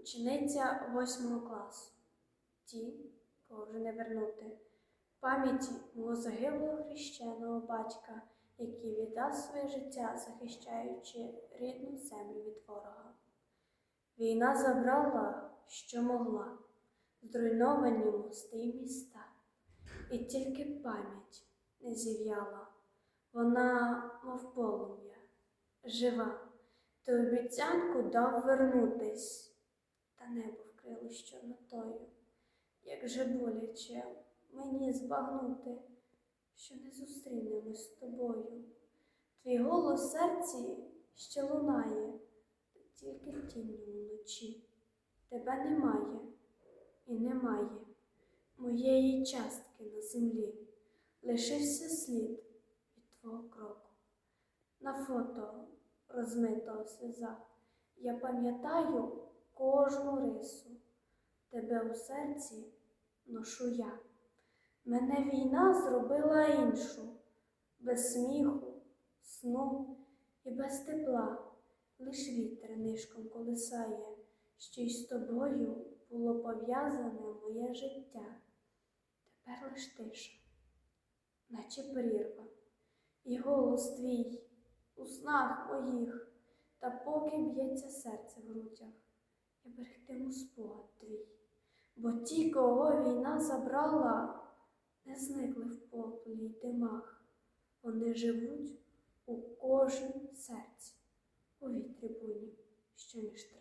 Учениця восьмого класу. Ті, кого вже не вернути. Пам'яті мого загиблого хрещеного батька, який віддав своє життя, захищаючи рідну землю від ворога. Війна забрала, що могла, зруйновані мости й міста, і тільки пам'ять не зів'яла. Вона, мов полум'я, жива, ти обіцянку дав вернутись, небо вкрилось чорнотою, як же боляче мені збагнути, що не зустрінемось з тобою. Твій голос серці ще лунає, та тільки тінню вночі. Тебе немає і немає моєї частки на землі. Лишився слід від твого кроку. На фото розмито в сльозах. Я пам'ятаю кожну рису. Тебе у серці ношу я. Мене війна зробила іншу, без сміху, сну і без тепла, лиш вітер нишком колисає, що й з тобою було пов'язане моє життя. Тепер лиш тиша, наче прірва, і голос твій у снах моїх, та поки б'ється серце в грудях, берегтиму спогад твій, бо ті, кого війна забрала, не зникли в поплі й димах, вони живуть у кожній серці, у вітрі буні, що між.